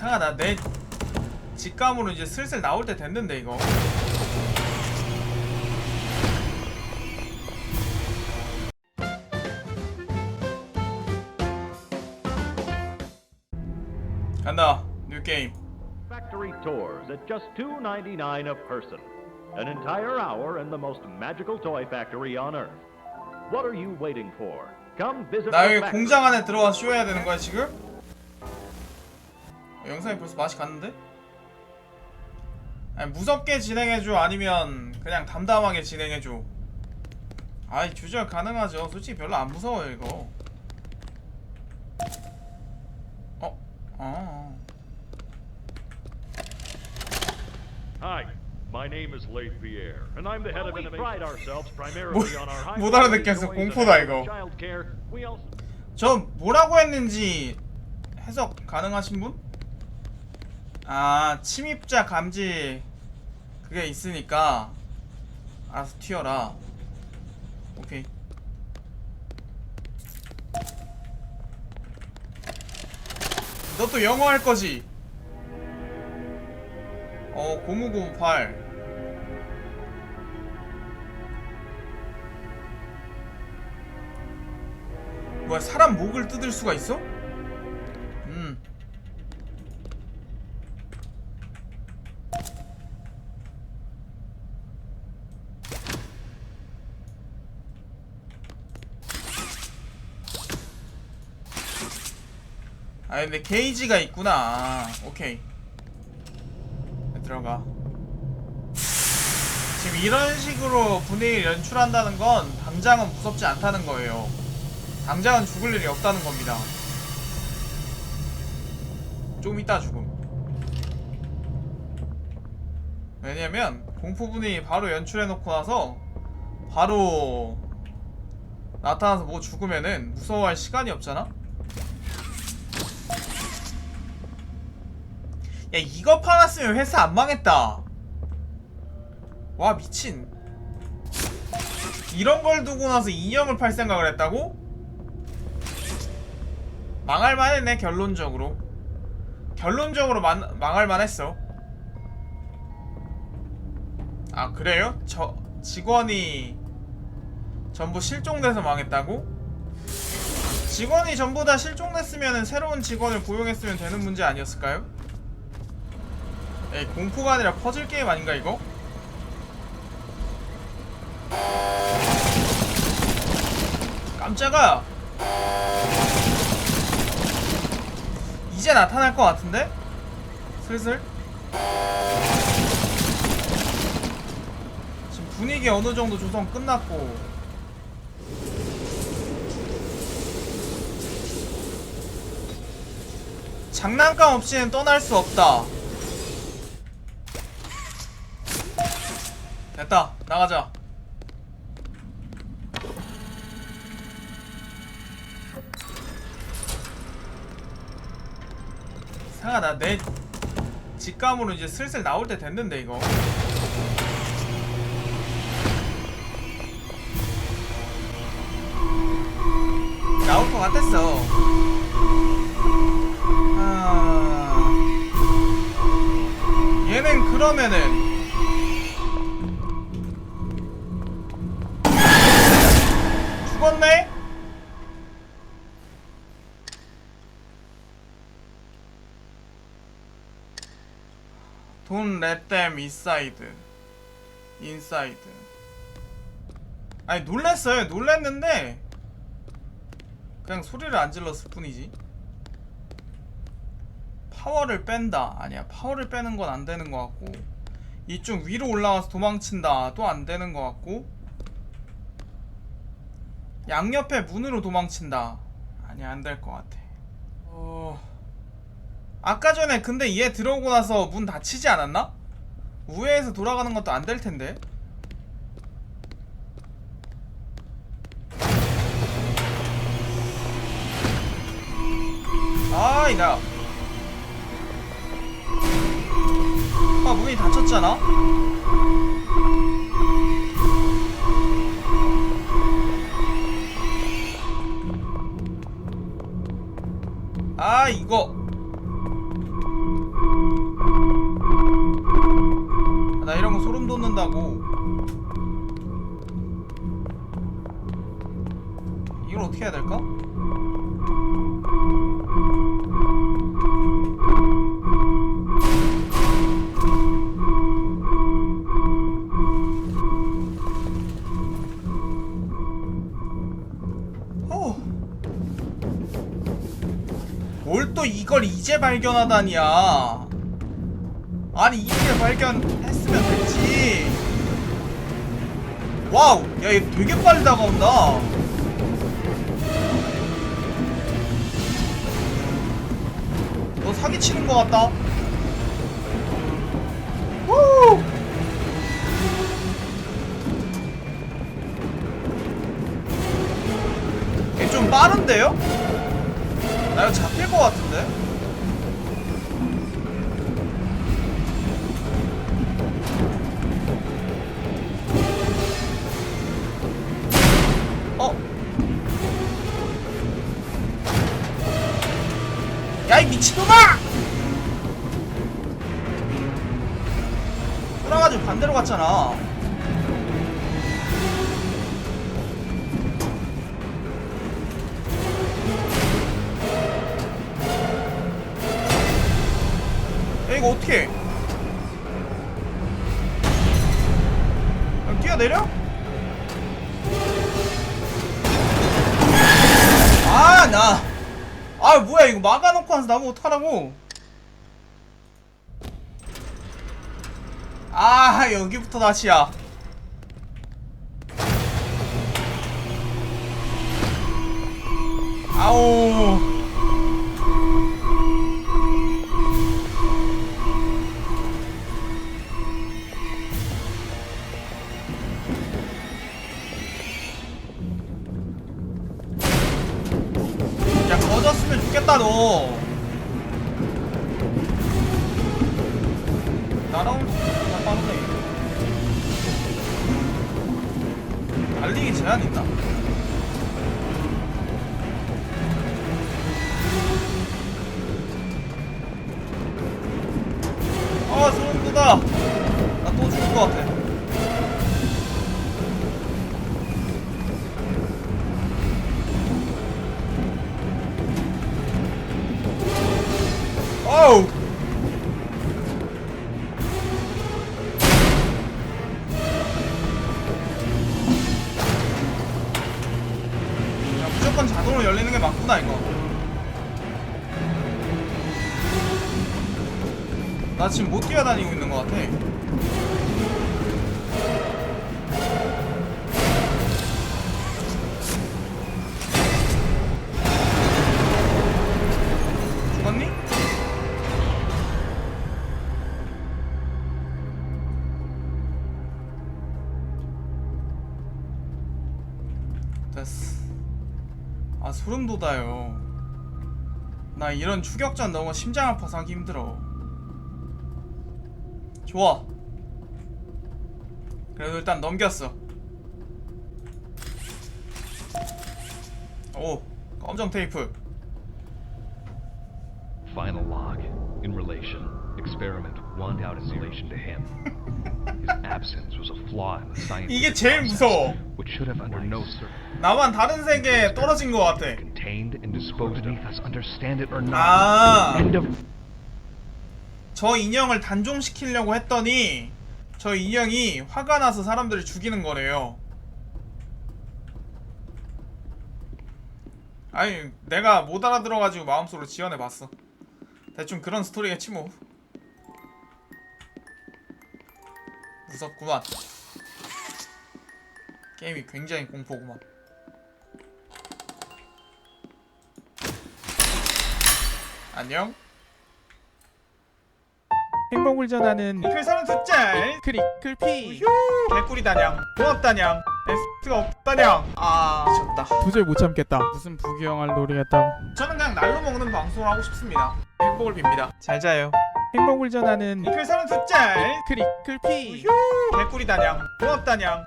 상하다 내 직감으로 이제 슬슬 나올 때 됐는데 이거 간다 뉴 게임 Factory tours at just $2.99 a person. An entire hour in the most magical toy factory on Earth. What are you waiting for? Come visit 나 여기. 공장 안에 들어가서 쇼해야 되는 거야 지금? 영상이 벌써 맛이 갔는데? 아니 무섭게 진행해줘 아니면 그냥 담담하게 진행해줘 아이 조절 가능하죠 솔직히 별로 안 무서워요 이거 어? 아 Hi, my name is Leigh Pierre, and I'm the head of innovation. We pride ourselves 못- primarily on our high 못 알아듣겠어. 공포다, 이거. child care. We also 저 뭐라고 했는지 해석 가능하신 분? 아 침입자 감지 그게 있으니까 알아서 튀어라 오케이 너 또 영어 할 거지? 어 고무고무팔 뭐야 사람 목을 뜯을 수가 있어? 아 근데 게이지가 있구나. 아, 오케이. 들어가. 지금 이런 식으로 분위기를 연출한다는 건 당장은 무섭지 않다는 거예요. 당장은 죽을 일이 없다는 겁니다. 좀 이따 죽음. 왜냐면 공포 분위기 바로 연출해놓고 나서 바로 나타나서 뭐 죽으면은 무서워할 시간이 없잖아? 야 이거 팔았으면 회사 안 망했다 와 미친 이런 걸 두고 나서 인형을 팔 생각을 했다고? 망할 만했네 결론적으로 결론적으로 만, 망할 만했어 아 그래요? 저 직원이 전부 실종돼서 망했다고? 직원이 전부 다 실종됐으면 새로운 직원을 고용했으면 되는 문제 아니었을까요? 에이 공포가 아니라 퍼즐 게임 아닌가 이거? 깜짝아 이제 나타날 것 같은데? 슬슬? 지금 분위기 어느 정도 조성 끝났고 장난감 없이는 떠날 수 없다 됐다. 나가자. 상하다 내 직감으로 이제 슬슬 나올 때 됐는데 이거. 나올 것 같았어. 아... 얘는 그러면은 Don't let them inside. inside. 아니 놀랬어요. 놀랬는데 그냥 소리를 안 질렀을 뿐이지. 파워를 뺀다. 아니야. 파워를 빼는 건 안 되는 것 같고 이쪽 위로 올라가서 도망친다. 또 안 되는 것 같고 양옆에 문으로 도망친다. 아니 안 될 것 같아. 어... 아까 전에 근데 얘 들어오고 나서 문 닫히지 않았나? 우회해서 돌아가는 것도 안 될 텐데. 아이 나. 아 문이 닫혔잖아. 아 이거 아, 나 이런 거 소름 돋는다고 이걸 어떻게 해야 될까? 이걸 이제 발견하다니야. 아니 이때 발견했으면 됐지. 와우, 야 얘 되게 빨리 다가온다. 너 사기치는 것 같다. 후! 얘좀 빠른데요? 나 이거 잡힐 것 같은데? 야이 미친놈아! 돌아가지고 반대로 갔잖아 야 이거 어떻게 야, 뛰어내려? 아나 아 뭐야 이거 막아놓고 와서 나보고 어떡하라고? 아 여기부터 다시야. 아오 너 날아오는 나 빠르네 달리기 제한 있나? 어우. 야, 무조건 자동으로 열리는 게 맞구나 이거. 나 지금 못 뛰어다니고 있는 것 같아 됐어 아 소름 돋아요 나 이런 추격전 너무 심장 아파서 하기 힘들어 좋아 그래도 일단 넘겼어 오 검정 테이프 Final log. In relation. Experiment one out in relation to him. 이게 제일 무서워. which should have under no circumstances 나만 다른 세계에 떨어진 것 같아 contained and disposed beneath us, understand it or not. 아. 저 인형을 단종시키려고 했더니 저 인형이 화가 나서 사람들을 죽이는 거래요. 아니 내가 못 알아들어가지고 마음속으로 지원해봤어. 대충 그런 스토리겠지 뭐. 무섭구만. 게임이 굉장히 공포구만. 안녕. 행복을 전하는 글사는 두짤 크릭 클피. 휴 개꿀이다냥 고맙다냥 S가 없다냥 아 미쳤다. 도저히 못 참겠다. 무슨 부귀영화를 노리겠다고 저는 그냥 날로 먹는 방송을 하고 싶습니다. 행복을 빕니다. 잘 자요 행복을 전하는 글사는 두짤 크릭 클피. 휴 개꿀이다냥. 고맙다냥